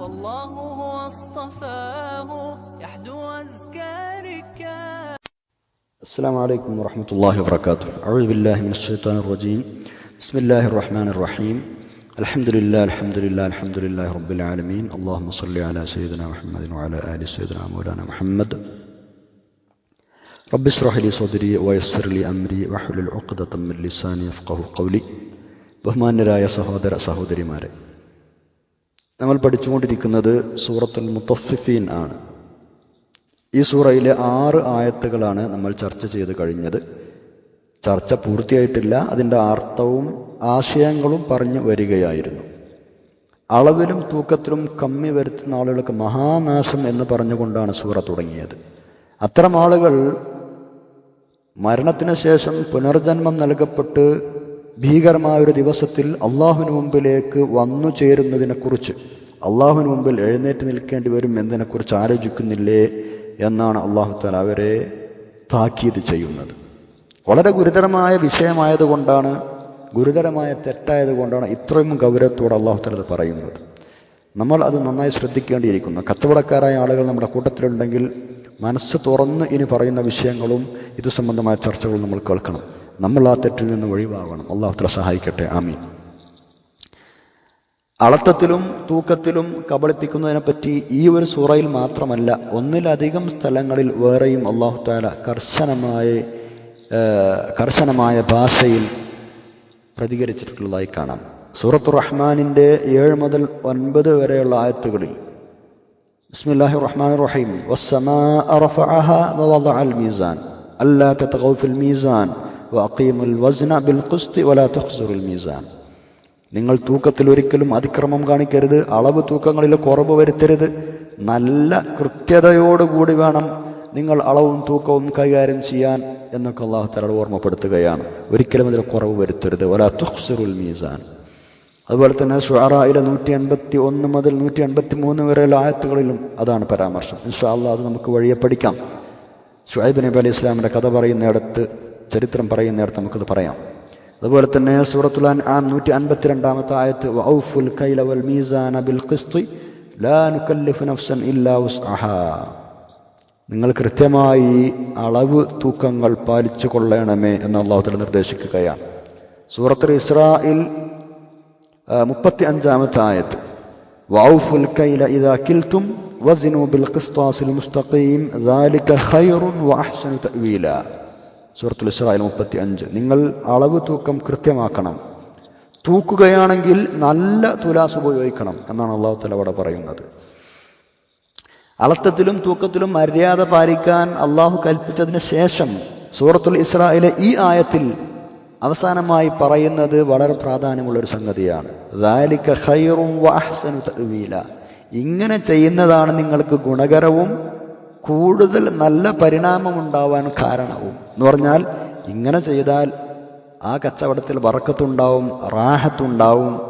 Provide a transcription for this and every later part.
فالله هو اصطفاه يحدو أزكى ركاب السلام عليكم ورحمة الله وبركاته أعوذ بالله من الشيطان الرجيم بسم الله الرحمن الرحيم الحمد لله الحمد لله الحمد لله رب العالمين اللهم صل على سيدنا محمد وعلى آل سيدنا مولانا محمد رب اشرح لي صدري ويسر لي أمري واحلل عقدة من لساني يفقه قولي ബഹുമാന്യരായ സഹോദര സഹോദരിമാരെ നമ്മൾ പഠിച്ചുകൊണ്ടിരിക്കുന്നത് സൂറത്തുൽ മുത്തഫിഫീൻ ആണ്. ഈ സൂറയിലെ ആറ് ആയത്തുകളാണ് നമ്മൾ ചർച്ച ചെയ്ത് കഴിഞ്ഞത്. ചർച്ച പൂർത്തിയായിട്ടില്ല. അതിന്റെ അർത്ഥവും ആശയങ്ങളും പറഞ്ഞു വരികയായിരുന്നു. അളവിലും തൂക്കത്തിലും കമ്മി വരുത്തുന്ന ആളുകൾക്ക് മഹാനാശം എന്ന് പറഞ്ഞുകൊണ്ടാണ് സൂറ തുടങ്ങിയത്. അത്തരം ആളുകൾ മരണത്തിന് ശേഷം പുനർജന്മം നൽകപ്പെട്ട് ഭീകരമായ ഒരു ദിവസത്തിൽ അള്ളാഹുവിന് മുമ്പിലേക്ക് വന്നു ചേരുന്നതിനെക്കുറിച്ച്. അള്ളാഹുവിന് മുമ്പിൽ എഴുന്നേറ്റ് നിൽക്കേണ്ടി വരും എന്നതിനെക്കുറിച്ച് ആലോചിക്കുന്നില്ലേ എന്നാണ് അള്ളാഹു താല അവരെ താക്കീത് ചെയ്യുന്നത്. വളരെ ഗുരുതരമായ വിഷയമായതുകൊണ്ടാണ് ഗുരുതരമായ തെറ്റായതുകൊണ്ടാണ് ഇത്രയും ഗൗരവത്തോടെ അള്ളാഹു താല പറയുന്നത്. നമ്മൾ അത് നന്നായി ശ്രദ്ധിക്കേണ്ടിയിരിക്കുന്നു. കച്ചവടക്കാരായ ആളുകൾ നമ്മുടെ കൂട്ടത്തിലുണ്ടെങ്കിൽ മനസ്സ് തുറന്ന് ഇനി പറയുന്ന വിഷയങ്ങളും ഇത് സംബന്ധമായ ചർച്ചകളും നമ്മൾ കേൾക്കണം. നമ്മൾ ആ തെറ്റിൽ നിന്ന് ഒഴിവാകണം. അള്ളാഹുത്ര സഹായിക്കട്ടെ. ആമീൻ. അളത്തത്തിലും തൂക്കത്തിലും കബളിപ്പിക്കുന്നതിനെപ്പറ്റി ഈ ഒരു സൂറയിൽ മാത്രമല്ല ഒന്നിലധികം സ്ഥലങ്ങളിൽ വേറെയും അള്ളാഹുത്താല കർശനമായ കർശനമായ ഭാഷയിൽ പ്രതികരിച്ചിട്ടുള്ളതായി കാണാം. സൂറത്ത് റഹ്മാനിന്റെ ഏഴ് മുതൽ ഒൻപത് വരെയുള്ള ആയത്തുകളിൽ ബിസ്മില്ലാഹി റഹ്മാൻ റഹീം വസ്സമാ അറഫഅഹ വവദഅൽ മീസാൻ അല്ലാ തതഖൗ ഫിൽ മീസാൻ വസ്ന ബിൽ ഖുസ്തി വലാ മീസാൻ നിങ്ങൾ തൂക്കത്തിൽ ഒരിക്കലും അതിക്രമം കാണിക്കരുത് അളവ് തൂക്കങ്ങളിൽ കുറവ് വരുത്തരുത്. നല്ല കൃത്യതയോടുകൂടി വേണം നിങ്ങൾ അളവും തൂക്കവും കൈകാര്യം ചെയ്യാൻ എന്നൊക്കെ അള്ളാഹു ഓർമ്മപ്പെടുത്തുകയാണ്. ഒരിക്കലും അതിൽ കുറവ് വരുത്തരുത്. ഒരാ തുഹ്സുറുൽ മീസാൻ അതുപോലെ തന്നെ ഷുറായിലെ നൂറ്റി എൺപത്തി ഒന്ന് മുതൽ നൂറ്റി എൺപത്തി മൂന്ന് വരെയുള്ള ആയത്തുകളിലും അതാണ് പരാമർശം. ഇൻഷാ അള്ളാഹ് അത് നമുക്ക് വഴിയെ പഠിക്കാം. ഷുഹൈബ് നബി അലി ഇസ്ലാമിന്റെ കഥ പറയുന്നിടത്ത് ചരിത്രം പറയുന്നിടത്ത് നമുക്കത് പറയാം അതുപോലെ തന്നെ സൂറത്തുൽ അൻആം നൂറ്റി അൻപത്തിരണ്ടാമത്തെ ആയത്ത് വഔഫുൽ കൈല വൽ മീസാന ബിൽ ഖിസ്തി ലാ നുകല്ലിഫു നഫ്സൻ ഇല്ലാ വുസ്അഹാ നിങ്ങൾ കൃത്യമായി അളവ് തൂക്കങ്ങൾ പാലിച്ചു കൊള്ളണമേ എന്ന് അള്ളാഹുത്തല നിർദ്ദേശിക്കുകയാണ് സൂറത്തുൽ ഇസ്രായിൽ മുപ്പത്തി അഞ്ചാമത്തെ ആയത്ത് വഔഫുൽ കൈല ഇദാ കിൽത്തും വസിനു ബിൽ ഖിസ്താസിൽ മുസ്തഖീം ذلك خير واحسن تأويلا സൂറത്തുൽ ഇസ്രായൽ മുപ്പത്തി അഞ്ച് നിങ്ങൾ അളവ് തൂക്കം കൃത്യമാക്കണം. തൂക്കുകയാണെങ്കിൽ നല്ല തുലാസ് ഉപയോഗിക്കണം എന്നാണ് അള്ളാഹു തല അവിടെ പറയുന്നത്. അളത്തത്തിലും തൂക്കത്തിലും മര്യാദ പാലിക്കാൻ അള്ളാഹു കൽപ്പിച്ചതിന് ശേഷം സൂറത്തുൽ ഇസ്രായിലെ ഈ ആയത്തിൽ അവസാനമായി പറയുന്നത് വളരെ പ്രാധാന്യമുള്ള ഒരു സംഗതിയാണ് ഇങ്ങനെ ചെയ്യുന്നതാണ് നിങ്ങൾക്ക് ഗുണകരവും കൂടുതൽ നല്ല പരിണാമം ഉണ്ടാവാൻ കാരണവും. എന്ന് പറഞ്ഞാൽ ഇങ്ങനെ ചെയ്താൽ ആ കച്ചവടത്തിൽ വറക്കത്തുണ്ടാവും റാഹത്തുണ്ടാവും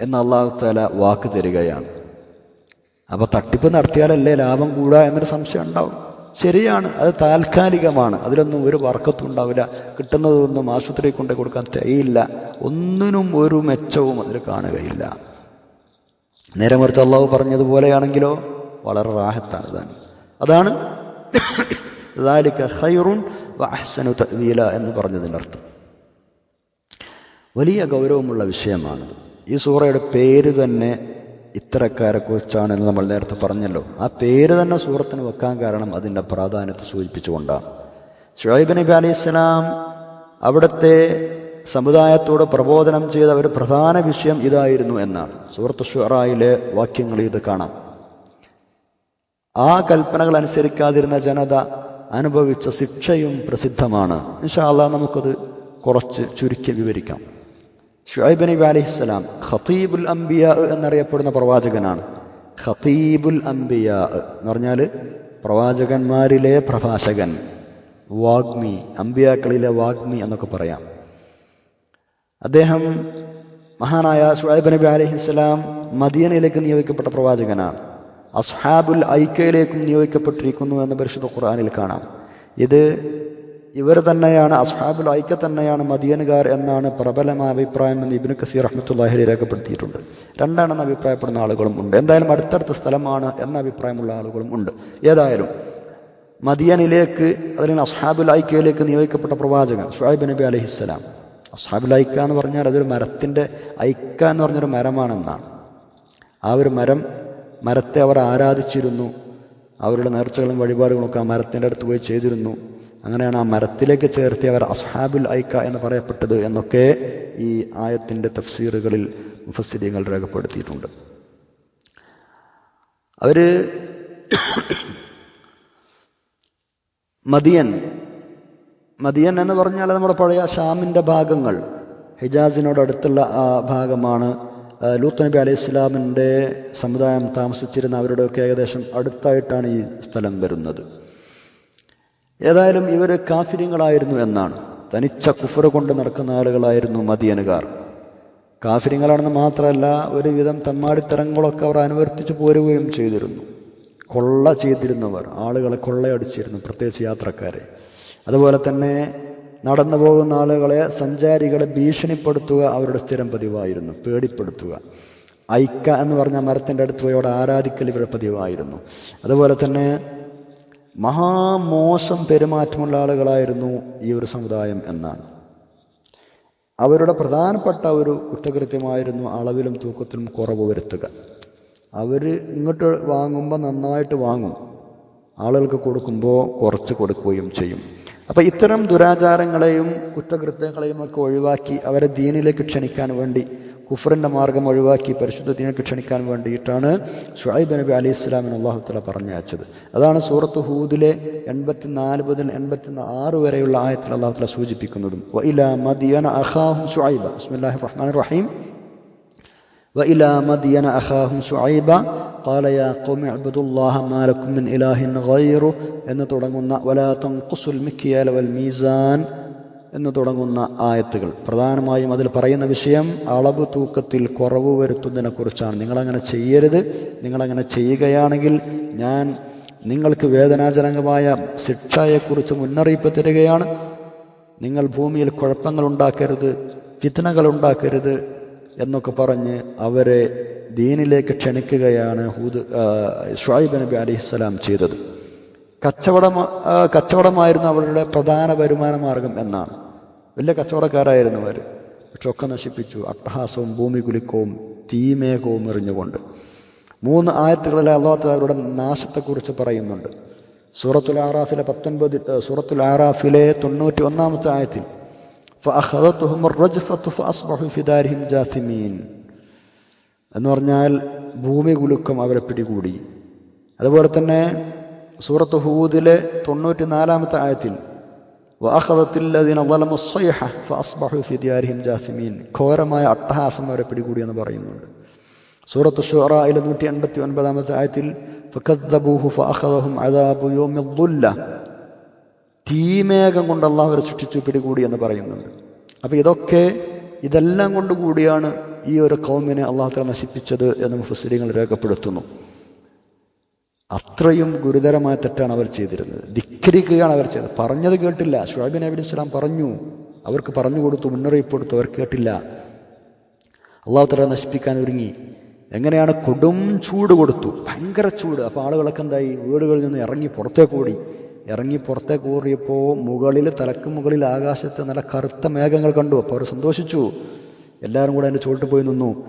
എന്ന് അള്ളാഹു വാക്ക് തരികയാണ്. അപ്പോൾ തട്ടിപ്പ് നടത്തിയാലല്ലേ ലാഭം കൂടുക എന്നൊരു സംശയം ഉണ്ടാവും. ശരിയാണ് അത് താൽക്കാലികമാണ്. അതിലൊന്നും ഒരു വർക്കത്തും ഉണ്ടാവില്ല. കിട്ടുന്നതൊന്നും ആശുപത്രി കൊണ്ടു കൊടുക്കാൻ തികയില്ല. ഒന്നിനും ഒരു മെച്ചവും അതിൽ കാണുകയില്ല. നേരെ മറിച്ച് അള്ളാഹു പറഞ്ഞതുപോലെയാണെങ്കിലോ വളരെ റാഹത്താണ് താൻ അതാണ് തവീല എന്ന് പറഞ്ഞതിന്റെ അർത്ഥം. വലിയ ഗൗരവമുള്ള വിഷയമാണ് ഈ സൂറയുടെ പേര് തന്നെ ഇത്തരക്കാരെ കുറിച്ചാണ് എന്ന് നമ്മൾ നേരത്തെ പറഞ്ഞല്ലോ. ആ പേര് തന്നെ സൂറത്തിന് വെക്കാൻ കാരണം അതിന്റെ പ്രാധാന്യത്തെ സൂചിപ്പിച്ചുകൊണ്ടാണ്. ഷുഹൈബ് നബി അലൈഹി ഇസ്ലാം അവിടുത്തെ സമുദായത്തോട് പ്രബോധനം ചെയ്ത ഒരു പ്രധാന വിഷയം ഇതായിരുന്നു എന്നാണ്. സൂറത്ത് ഷുറായിലെ വാക്യങ്ങൾ ഇത് കാണാം. ആ കൽപ്പനകൾ അനുസരിക്കാതിരുന്ന ജനത അനുഭവിച്ച ശിക്ഷയും പ്രസിദ്ധമാണ്. ഇൻഷാല്ല നമുക്കത് കുറച്ച് ചുരുക്കി വിവരിക്കാം. ഷുഹൈബ് നബി അലൈഹിസ്സലാം ഖത്തീബുൽ അംബിയ എന്നറിയപ്പെടുന്ന പ്രവാചകനാണ്. ഖത്തീബുൽ അംബിയ എന്ന് പറഞ്ഞാൽ പ്രവാചകന്മാരിലെ പ്രഭാഷകൻ വാഗ്മി അംബിയാക്കളിലെ വാഗ്മി എന്നൊക്കെ പറയാം. അദ്ദേഹം മഹാനായ ഷുഹൈബ് നബി അലഹിസ്സലാം മദീനയിലേക്ക് നിയോഗിക്കപ്പെട്ട പ്രവാചകനാണ്. അസ്ഹാബുൽ ഐക്കയിലേക്കും നിയോഗിക്കപ്പെട്ടിരിക്കുന്നു എന്ന് പരിശുദ്ധ ഖുർആാനിൽ കാണാം. ഇത് ഇവർ തന്നെയാണ് അസ്ഹാബുൽ ഐക്ക തന്നെയാണ് മദിയനുകാർ എന്നാണ് പ്രബലമായ അഭിപ്രായം എന്ന് ഇബിന് കസീർ അഹമ്മത്തുല്ലാഹലി രേഖപ്പെടുത്തിയിട്ടുണ്ട്. രണ്ടാണെന്ന് അഭിപ്രായപ്പെടുന്ന ആളുകളും ഉണ്ട്. എന്തായാലും അടുത്തടുത്ത സ്ഥലമാണ് എന്ന അഭിപ്രായമുള്ള ആളുകളും ഉണ്ട്. ഏതായാലും മദിയനിലേക്ക് അല്ലെങ്കിൽ അസ്ഹാബുൽ ഐക്കയിലേക്ക് നിയോഗിക്കപ്പെട്ട പ്രവാചകൻ ഷുഹൈബ് നബി അലഹിസ്സലാം അസ്ഹാബുൽ ഐക്ക എന്ന് പറഞ്ഞാൽ അതൊരു മരത്തിന്റെ ഐക്ക എന്ന് പറഞ്ഞൊരു മരമാണെന്നാണ്. ആ ഒരു മരം മരത്തെ അവർ ആരാധിച്ചിരുന്നു. അവരുടെ നേർച്ചകളും വഴിപാടുകളും ഒക്കെ ആ മരത്തിന്റെ അടുത്ത് പോയി ചെയ്തിരുന്നു. അങ്ങനെയാണ് ആ മരത്തിലേക്ക് ചേർത്തി അവർ അസ്ഹാബുൽ ഐക്ക എന്ന് പറയപ്പെട്ടത് എന്നൊക്കെ ഈ ആയത്തിന്റെ തഫ്സീറുകളിൽ മുഫസ്സിരിയങ്ങൾ രേഖപ്പെടുത്തിയിട്ടുണ്ട്. അവർ മദിയൻ മദിയൻ എന്ന് പറഞ്ഞാൽ നമ്മുടെ പഴയ ഷാമിന്റെ ഭാഗങ്ങൾ ഹിജാസിനോടടുത്തുള്ള ആ ഭാഗമാണ് ലൂത്ത് നബി അലൈഹി ഇസ്ലാമിന്റെ സമുദായം താമസിച്ചിരുന്ന അവരുടെയൊക്കെ ഏകദേശം അടുത്തായിട്ടാണ് ഈ സ്ഥലം വരുന്നത്. ഏതായാലും ഇവർ കാഫിര്യങ്ങളായിരുന്നു എന്നാണ്. തനിച്ച കുഫറ കൊണ്ട് നടക്കുന്ന ആളുകളായിരുന്നു മദിയനുകാർ കാഫിര്യങ്ങളാണെന്ന് മാത്രമല്ല ഒരുവിധം തമ്മാടിത്തരങ്ങളൊക്കെ അവർ അനുവർത്തിച്ചു പോരുകയും ചെയ്തിരുന്നു. കൊള്ള ചെയ്തിരുന്നവർ ആളുകളെ കൊള്ളയടിച്ചിരുന്നു പ്രത്യേകിച്ച് യാത്രക്കാരെ. അതുപോലെ തന്നെ നടന്നു പോകുന്ന ആളുകളെ സഞ്ചാരികളെ ഭീഷണിപ്പെടുത്തുക അവരുടെ സ്ഥിരം പതിവായിരുന്നു പേടിപ്പെടുത്തുക. ഐക്ക എന്ന് പറഞ്ഞ മരത്തിന്റെ അടുത്ത് പോയി അവിടെ ആരാധിക്കൽ ഇവരുടെ പതിവായിരുന്നു. അതുപോലെ തന്നെ മഹാമോശം പെരുമാറ്റമുള്ള ആളുകളായിരുന്നു ഈ ഒരു സമുദായം എന്നാണ്. അവരുടെ പ്രധാനപ്പെട്ട ഒരു കുറ്റകൃത്യമായിരുന്നു അളവിലും തൂക്കത്തിലും കുറവ് വരുത്തുക. അവർ ഇങ്ങോട്ട് വാങ്ങുമ്പോൾ നന്നായിട്ട് വാങ്ങും. ആളുകൾക്ക് കൊടുക്കുമ്പോൾ കുറച്ച് കൊടുക്കുകയും ചെയ്യും. അപ്പം ഇത്തരം ദുരാചാരങ്ങളെയും കുറ്റകൃത്യങ്ങളെയും ഒക്കെ ഒഴിവാക്കി അവരെ ദീനിലേക്ക് ക്ഷണിക്കാൻ വേണ്ടി കുഫറിന്റെ മാർഗം ഒഴിവാക്കി പരിശുദ്ധ ദീനിലേക്ക് ക്ഷണിക്കാൻ വേണ്ടിയിട്ടാണ് ഷുഹൈബ് നബി അലി ഇസ്ലാമിന് അള്ളാഹു തല പറഞ്ഞയച്ചത്. അതാണ് സൂറത്ത് ഹൂദിലെ എൺപത്തിനാല് മുതൽ എൺപത്തി ആറ് വരെയുള്ള ആയത്തിൽ അള്ളാഹു തല സൂചിപ്പിക്കുന്നതും. മദിയന ബിസ്മില്ലാഹി റഹീം. وإلى مدين أخاهم شعيبا قال يا قوم اعبدوا الله ما لكم من إله غيره എന്ന് തുടങ്ങുന്ന ولا تنقصوا المكيال والميزان എന്ന് തുടങ്ങുന്ന ആയത്തുകൾ പ്രധാനമായും അതിൽ പറയുന്ന വിഷയം അളവ് തൂക്കത്തിൽ കുറവ് വരുത്തുന്നതിനെ കുറിച്ചാണ് നിങ്ങളങ്ങനെ ചെയ്യരുത് നിങ്ങളങ്ങനെ ചെയ്യുകയാണെങ്കിൽ ഞാൻ നിങ്ങൾക്ക് വേദനാജനകമായ ശിക്ഷയെക്കുറിച്ച് മുന്നറിയിപ്പ് തരികയാണ് നിങ്ങൾ ഭൂമിയിൽ കുഴപ്പങ്ങൾ ഉണ്ടാക്കരുത് ഫിത്തനകൾ ഉണ്ടാക്കരുത് എന്നൊക്കെ പറഞ്ഞ് അവരെ ദീനിലേക്ക് ക്ഷണിക്കുകയാണ് ഹൂദ് ഷായിബ് നബി അലിസ്സലാം ചെയ്തത്. കച്ചവടം കച്ചവടമായിരുന്നു അവരുടെ പ്രധാന വരുമാന മാർഗം എന്നാണ്. വലിയ കച്ചവടക്കാരായിരുന്നു അവർ പക്ഷെ ഒക്കെ നശിപ്പിച്ചു. അട്ടഹാസവും ഭൂമി കുലുക്കവും തീമേഘവും എറിഞ്ഞുകൊണ്ട്. മൂന്ന് ആയത്തുകളിലെ അള്ളാഹത്ത് അവരുടെ നാശത്തെക്കുറിച്ച് പറയുന്നുണ്ട്. സൂറത്തുൽ ആറാഫിലെ പത്തൊൻപത് സൂറത്തുൽ ആറാഫിലെ തൊണ്ണൂറ്റി ഒന്നാമത്തെ ആയത്തിൽ എന്ന് പറഞ്ഞാൽ ഭൂമി കുലുക്കം അവരെ പിടികൂടി. അതുപോലെ തന്നെ സൂറത്ത് ഹൂദിലെ തൊണ്ണൂറ്റി നാലാമത്തെ ആയത്തിൽ ഘോരമായ അട്ടഹാസം അവരെ പിടികൂടി എന്ന് പറയുന്നുണ്ട്. സൂറത്ത് ഷുറായിലെ നൂറ്റി എൺപത്തി ഒൻപതാമത്തെ ആയത്തിൽ തീമേഘം കൊണ്ട് അള്ളാഹു അവരെ സൃഷ്ടിച്ചു പിടികൂടി എന്ന് പറയുന്നുണ്ട്. അപ്പോൾ ഇതൊക്കെ ഇതെല്ലാം കൊണ്ട് കൂടിയാണ് ഈ ഒരു കൗമിനെ അള്ളാഹുത്ര നശിപ്പിച്ചത് എന്ന് മുഫസ്ലിങ്ങൾ രേഖപ്പെടുത്തുന്നു. അത്രയും ഗുരുതരമായ തെറ്റാണ് അവർ ചെയ്തിരുന്നത്. ധിക്കരിക്കുകയാണ് അവർ ചെയ്തത്. പറഞ്ഞത് കേട്ടില്ല. ഷുഹൈബ് നബി ഇസ്ലാം പറഞ്ഞു. അവർക്ക് പറഞ്ഞു കൊടുത്തു മുന്നറിയിപ്പ് കൊടുത്തു അവർ കേട്ടില്ല. അള്ളാഹു തല നശിപ്പിക്കാൻ ഒരുങ്ങി. എങ്ങനെയാണ്? കൊടും ചൂട് കൊടുത്തു. ഭയങ്കര ചൂട്. അപ്പോൾ ആളുകളൊക്കെ എന്തായി? വീടുകളിൽ നിന്ന് ഇറങ്ങി പുറത്തേക്ക് ഓടി. ഇറങ്ങി പുറത്തേക്ക് ഊറിയപ്പോൾ മുകളിൽ തലക്ക് മുകളിൽ ആകാശത്ത് നല്ല കറുത്ത മേഘങ്ങൾ കണ്ടു. അപ്പോൾ അവർ സന്തോഷിച്ചു. എല്ലാവരും കൂടെ അതിന്റെ ചുവട്ടിൽ പോയി നിന്നു.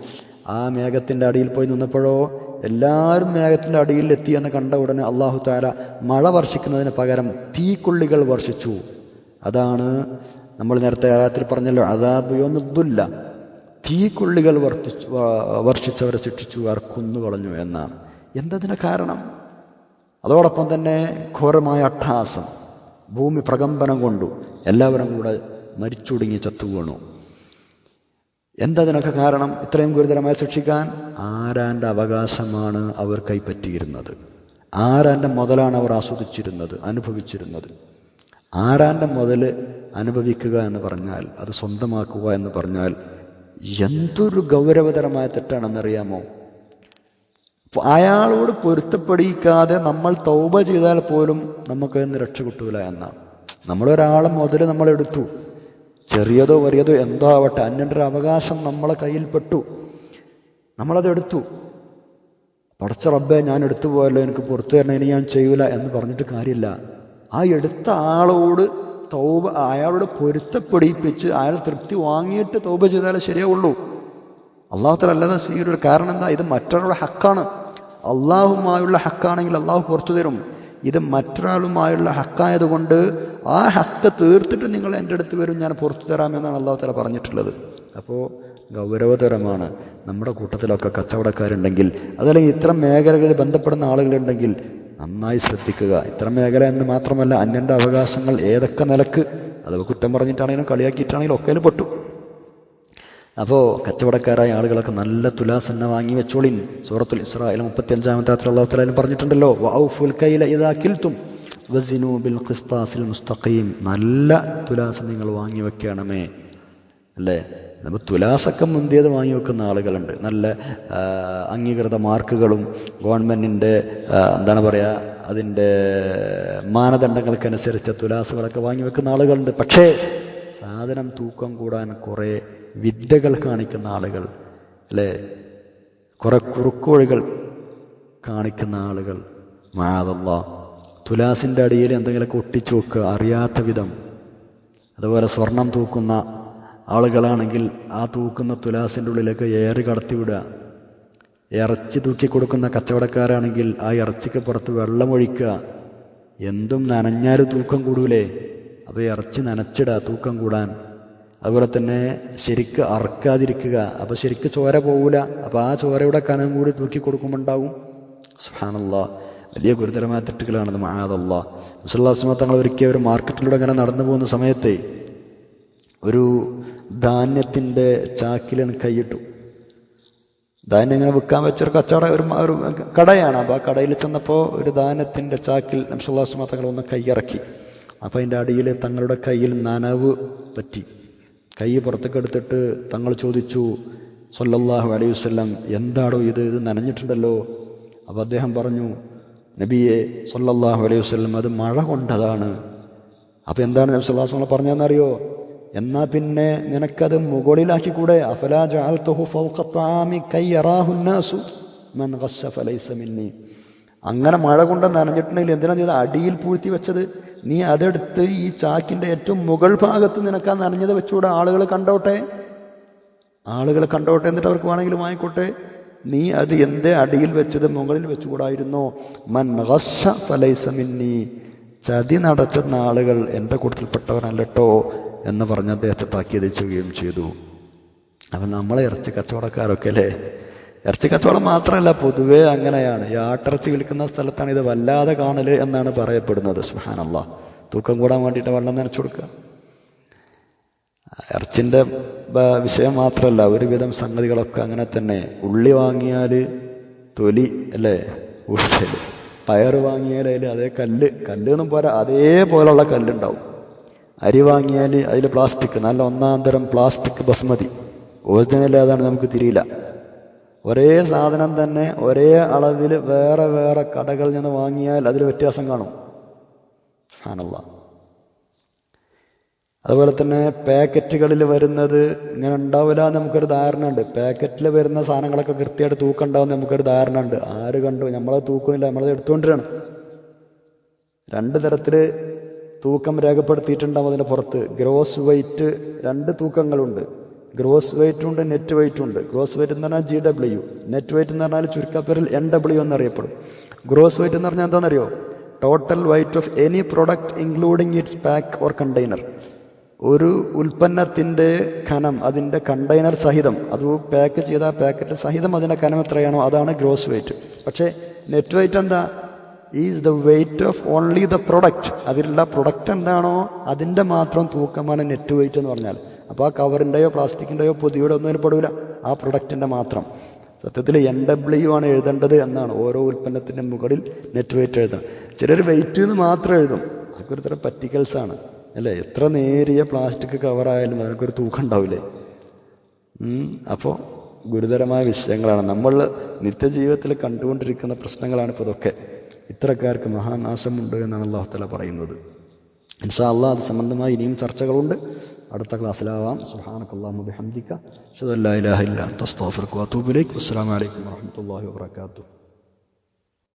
ആ മേഘത്തിന്റെ അടിയിൽ പോയി നിന്നപ്പോഴോ എല്ലാവരും മേഘത്തിന്റെ അടിയിൽ എത്തി എന്ന് കണ്ട ഉടനെ അള്ളാഹു താല മഴ വർഷിക്കുന്നതിന് പകരം തീക്കൊള്ളികൾ വർഷിച്ചു. അതാണ് നമ്മൾ നേരത്തെ ആരാത്തിൽ പറഞ്ഞല്ലോ അതാബിയോമിദ്ദുല്ല തീക്കൊള്ളികൾ വർത്തിച്ചു വർഷിച്ചവരെ ശിക്ഷിച്ചു അവർ കൊന്നുകളഞ്ഞു എന്നാണ്. എന്തതിന് കാരണം? അതോടൊപ്പം തന്നെ ഘോരമായ അട്ടഹാസം ഭൂമി പ്രകമ്പനം കൊണ്ടു എല്ലാവരും കൂടെ മരിച്ചൊടുങ്ങി ചത്തുവീണു എന്തതിനൊക്കെ കാരണം? ഇത്രയും ഗുരുതരമായി ശിക്ഷിക്കാൻ ആരാന്റെ അവകാശമാണ് അവർ കൈപ്പറ്റിയിരുന്നത്? ആരാന്റെ മുതലാണ് അവർ ആസ്വദിച്ചിരുന്നത് അനുഭവിച്ചിരുന്നത്? ആരാന്റെ മുതൽ അനുഭവിക്കുക എന്ന് പറഞ്ഞാൽ അത് സ്വന്തമാക്കുക എന്ന് പറഞ്ഞാൽ എന്തൊരു ഗൗരവതരമായ തെറ്റാണെന്നറിയാമോ? അയാളോട് പൊരുത്തപ്പെടിക്കാതെ നമ്മൾ തൗബ ചെയ്താൽ പോലും നമുക്ക് നിന്ന് രക്ഷ കിട്ടൂല എന്നാണ് നമ്മളൊരാളെ മുതൽ നമ്മൾ എടുത്തു ചെറിയതോ വലിയതോ എന്തോ ആവട്ടെ അന്യന്റെ അവകാശം നമ്മളെ കയ്യിൽപ്പെട്ടു. നമ്മളത് എടുത്തു പടച്ച റബ്ബെ ഞാൻ എടുത്തു പോയല്ലോ എനിക്ക് പുറത്തു തരണം ഇനി ഞാൻ ചെയ്യൂല എന്ന് പറഞ്ഞിട്ട് കാര്യമില്ല. ആ എടുത്ത ആളോട് തൗബ അയാളോട് പൊരുത്തപ്പെടിപ്പിച്ച് അയാൾ തൃപ്തി വാങ്ങിയിട്ട് തൗബ ചെയ്താലേ ശരിയാവുള്ളൂ. അള്ളാഹുത്തല അല്ലാതെ സ്വീകരിക്കും കാരണം എന്താ? ഇത് മറ്റൊരാളുടെ ഹക്കാണ്. അള്ളാഹുമായുള്ള ഹക്കാണെങ്കിൽ അള്ളാഹു പുറത്തു തരും. ഇത് മറ്റൊരാളുമായുള്ള ഹക്കായതുകൊണ്ട് ആ ഹക്ക് തീർത്തിട്ട് നിങ്ങൾ എന്റെ അടുത്ത് വരും ഞാൻ പുറത്തു തരാമെന്നാണ് അള്ളാഹു തല പറഞ്ഞിട്ടുള്ളത്. അപ്പോൾ ഗൗരവതരമാണ്. നമ്മുടെ കൂട്ടത്തിലൊക്കെ കച്ചവടക്കാരുണ്ടെങ്കിൽ അതല്ലെങ്കിൽ ഇത്തരം മേഖലകളിൽ ബന്ധപ്പെടുന്ന ആളുകളുണ്ടെങ്കിൽ നന്നായി ശ്രദ്ധിക്കുക. ഇത്തരം മേഖല എന്ന് മാത്രമല്ല അന്യന്റെ അവകാശങ്ങൾ ഏതൊക്കെ നിലയ്ക്ക് അത് കുറ്റം പറഞ്ഞിട്ടാണെങ്കിലും കളിയാക്കിയിട്ടാണെങ്കിലും ഒക്കെ പെട്ടു. അപ്പോൾ കച്ചവടക്കാരായ ആളുകളൊക്കെ നല്ല തുലാസന്ന വാങ്ങി വെച്ചോളിൻ. സൂറത്തുൽ ഇസ്രായേൽ മുപ്പത്തി അഞ്ചാമത്തെ അള്ളാഹു തലാലും പറഞ്ഞിട്ടുണ്ടല്ലോ കൈല ബിൽ ഖിസ്താസിൽ മുസ്തഖീം. നല്ല തുലാസ് നിങ്ങൾ വാങ്ങി വെക്കണമേ. അല്ലേ? നമ്മൾ തുലാസൊക്കെ മുന്തിയത് വാങ്ങി വെക്കുന്ന ആളുകളുണ്ട്. നല്ല അംഗീകൃത മാർക്കുകളും ഗവൺമെന്റിന്റെ എന്താണ് പറയുക അതിന്റെ മാനദണ്ഡങ്ങൾക്കനുസരിച്ച് തുലാസുകളൊക്കെ വാങ്ങി വെക്കുന്ന ആളുകളുണ്ട്. പക്ഷേ സാധനം തൂക്കം കൂടാൻ കുറേ വിദ്യകൾ കാണിക്കുന്ന ആളുകൾ അല്ലേ? കുറേ കുറുക്കോഴികൾ കാണിക്കുന്ന ആളുകൾ. മാതല്ല തുലാസിന്റെ അടിയിൽ എന്തെങ്കിലുമൊക്കെ ഒട്ടിച്ചു വെക്കുക അറിയാത്ത വിധം. അതുപോലെ സ്വർണം തൂക്കുന്ന ആളുകളാണെങ്കിൽ ആ തൂക്കുന്ന തുലാസിന്റെ ഉള്ളിലേക്ക് ഏറി കടത്തിവിടുക ഇറച്ചി തൂക്കി കൊടുക്കുന്ന കച്ചവടക്കാരാണെങ്കിൽ ആ ഇറച്ചിക്ക് പുറത്ത് വെള്ളമൊഴിക്കുക എന്തും നനഞ്ഞാൽ തൂക്കം കൂടൂലേ? അപ്പോൾ ഇറച്ചി നനച്ചിടുക തൂക്കം കൂടാൻ. അതുപോലെ തന്നെ ശരിക്ക് അറക്കാതിരിക്കുക. അപ്പോൾ ശരിക്ക് ചോര പോകൂല അപ്പോൾ ആ ചോരയുടെ കനം കൂടി തൂക്കി കൊടുക്കുമ്പോണ്ടാവും. സുഹാനല്ല വലിയ ഗുരുതരമായ തെറ്റുകളാണത്. മഹാദല്ല. മുസല്ലാസ്മ തങ്ങൾ ഒരിക്കൽ ഒരു മാർക്കറ്റിലൂടെ അങ്ങനെ നടന്നു പോകുന്ന സമയത്തെ ഒരു ധാന്യത്തിന്റെ ചാക്കിൽ കൈയിട്ടു. ധാന്യം ഇങ്ങനെ വിൽക്കാൻ വെച്ചൊരു കച്ചവട ഒരു ഒരു കടയാണ്. അപ്പോൾ ആ കടയിൽ ചെന്നപ്പോൾ ഒരു ധാന്യത്തിന്റെ ചാക്കിൽ നംസുല്ലാസ്മ തങ്ങൾ ഒന്ന് കൈയിറക്കി. അപ്പോൾ അതിന്റെ അടിയിൽ തങ്ങളുടെ കയ്യിൽ നനവ് പറ്റി. കൈ പുറത്തേക്ക് എടുത്തിട്ട് തങ്ങൾ ചോദിച്ചു സൊല്ലാഹു അലൈഹി വസ്ലം എന്താണോ ഇത്? ഇത് നനഞ്ഞിട്ടുണ്ടല്ലോ. അപ്പോൾ അദ്ദേഹം പറഞ്ഞു നബിയെ സൊല്ലാഹു അലൈഹി വസ്ലം അത് മഴ കൊണ്ടതാണ്. അപ്പോൾ എന്താണ് നബി സുല്ലാസ്മ പറഞ്ഞതെന്നറിയോ? എന്നാൽ പിന്നെ നിനക്കത് മുകളിലാക്കിക്കൂടെ? അഫലാജ് അങ്ങനെ മഴ കൊണ്ട് നനഞ്ഞിട്ടുണ്ടെങ്കിൽ എന്തിനാണ് ഇത് അടിയിൽ പൂഴ്ത്തി വെച്ചത്? നീ അതെടുത്ത് ഈ ചാക്കിന്റെ ഏറ്റവും മുകൾ ഭാഗത്ത് നിനക്കാൻ ആ നനഞ്ഞത് വെച്ചുകൂടെ ആളുകൾ കണ്ടോട്ടെ? ആളുകൾ കണ്ടോട്ടെ എന്നിട്ട് അവർക്ക് വേണമെങ്കിലും വാങ്ങിക്കോട്ടെ? നീ അത് എന്റെ അടിയിൽ വെച്ചത് മുകളിൽ വെച്ചുകൂടായിരുന്നോ? മൻ ഗസ്സ ഫലൈസമിന്നി ചതി നടത്തുന്ന ആളുകൾ എന്റെ കൂട്ടത്തിൽപ്പെട്ടവരല്ലട്ടോ എന്ന് പറഞ്ഞ് അദ്ദേഹത്തെ താക്കീത് ചെയ്യുകയും ചെയ്തു. അപ്പം നമ്മളെ ഇറച്ചി കച്ചവടക്കാരൊക്കെ അല്ലേ? ഇറച്ചി കച്ചവടം മാത്രമല്ല പൊതുവേ അങ്ങനെയാണ്. ആട്ടിറച്ചി വിൽക്കുന്ന സ്ഥലത്താണ് ഇത് വല്ലാതെ കാണൽ എന്നാണ് പറയപ്പെടുന്നത്. സുഹാനല്ല തൂക്കം കൂടാൻ വേണ്ടിയിട്ട് വെള്ളം നനച്ചു കൊടുക്കുക. ഇറച്ചിന്റെ വിഷയം മാത്രമല്ല ഒരുവിധം സംഗതികളൊക്കെ അങ്ങനെ തന്നെ. ഉള്ളി വാങ്ങിയാൽ തൊലി അല്ലേ? ഉള്ളിൽ പയർ വാങ്ങിയാൽ അതിൽ അതേ കല്ല്. കല്ലൊന്നും പോരാ അതേപോലുള്ള കല്ലുണ്ടാവും. അരി വാങ്ങിയാൽ അതിൽ പ്ലാസ്റ്റിക്. നല്ല ഒന്നാം തരം പ്ലാസ്റ്റിക് ബസ്മതി. ഒറിജിനൽ ഏതാണ് നമുക്ക് തിരിയില്ല. ഒരേ സാധനം തന്നെ ഒരേ അളവിൽ വേറെ വേറെ കടകളിൽ നിന്ന് വാങ്ങിയാൽ അതിൽ വ്യത്യാസം കാണും. ആണല്ല അതുപോലെ തന്നെ പാക്കറ്റുകളിൽ വരുന്നത് ഇങ്ങനെ ഉണ്ടാവില്ല എന്ന് നമുക്കൊരു ധാരണ ഉണ്ട് പാക്കറ്റിൽ വരുന്ന സാധനങ്ങളൊക്കെ കൃത്യമായിട്ട് തൂക്കം ഉണ്ടാവും നമുക്കൊരു ധാരണ ഉണ്ട് ആര് കണ്ടു? നമ്മളത് തൂക്കുന്നില്ല. നമ്മളത് എടുത്തുകൊണ്ടിരാണ് രണ്ട് തരത്തിൽ തൂക്കം രേഖപ്പെടുത്തിയിട്ടുണ്ടാവും അതിന്റെ പുറത്ത്. ഗ്രോസ് വെയിറ്റ് രണ്ട് തൂക്കങ്ങളുണ്ട്. ഗ്രോസ് വെയിറ്റ് ഉണ്ട് നെറ്റ് വെയിറ്റ് ഉണ്ട്. ഗ്രോസ് വെയിറ്റ് എന്ന് പറഞ്ഞാൽ ജി ഡബ്ല്യു നെറ്റ് വെയിറ്റ് എന്ന് പറഞ്ഞാൽ ചുരുക്കപ്പേരിൽ എൻ ഡബ്ല്യു എന്നറിയപ്പെടും. ഗ്രോസ് വെയിറ്റ് എന്ന് പറഞ്ഞാൽ എന്താണെന്നറിയോ? Total weight of any product including its pack or container ഒരു ഉൽപ്പന്നത്തിന്റെ കനം അതിന്റെ കണ്ടെയ്നർ സഹിതം അത് പാക്ക് ചെയ്ത പാക്കറ്റ് സഹിതം അതിന്റെ കനം എത്രയാണോ അതാണ് ഗ്രോസ് വെയിറ്റ് പക്ഷേ നെറ്റ് വെയിറ്റ് എന്താ? Is the weight of only the product അതിലുള്ള പ്രൊഡക്റ്റ് എന്താണോ അതിന്റെ മാത്രം തൂക്കമാണ് നെറ്റ് വെയിറ്റ് എന്ന് പറഞ്ഞാൽ. അപ്പോൾ ആ കവറിന്റെയോ പ്ലാസ്റ്റിക്കിന്റെയോ പൊതിയുടെ ഒന്നും അതിൽ ആ പ്രൊഡക്റ്റിന്റെ മാത്രം. സത്യത്തിൽ എൻ ഡബ്ല്യു ആണ് എഴുതേണ്ടത് എന്നാണ് ഓരോ ഉൽപ്പന്നത്തിന്റെ മുകളിൽ നെറ്റ് വെയിറ്റ് എഴുതണം ചിലർ വെയിറ്റ് എന്ന് മാത്രം എഴുതും. അതൊക്കെ ഒരു തരം പറ്റിക്കൽസ് ആണ്. അല്ലേ? എത്ര നേരിയ പ്ലാസ്റ്റിക് കവറായാലും അതിനൊക്കെ ഒരു തൂക്കം ഉണ്ടാവില്ലേ? അപ്പോൾ ഗുരുതരമായ വിഷയങ്ങളാണ്. നമ്മൾ നിത്യജീവിതത്തിൽ കണ്ടുകൊണ്ടിരിക്കുന്ന പ്രശ്നങ്ങളാണ് ഇപ്പോൾ ഇതൊക്കെ. ഇത്തരക്കാർക്ക് മഹാനാശമുണ്ട് എന്നാണ് അള്ളാഹു തല പറയുന്നത്. ഇൻഷാ അള്ളാഹ് അത് സംബന്ധമായി ഇനിയും ചർച്ചകളുണ്ട്. അടുത്ത ക്ലാസ്സിലാവാം. സുഹാനക്കല്ലാഹു ബിഹംദിക. അഷ്ഹദു അല്ലാ ഇലാഹ ഇല്ല അൻത അസ്തഗ്ഫിറുക വഅതൂബു ഇലൈക്.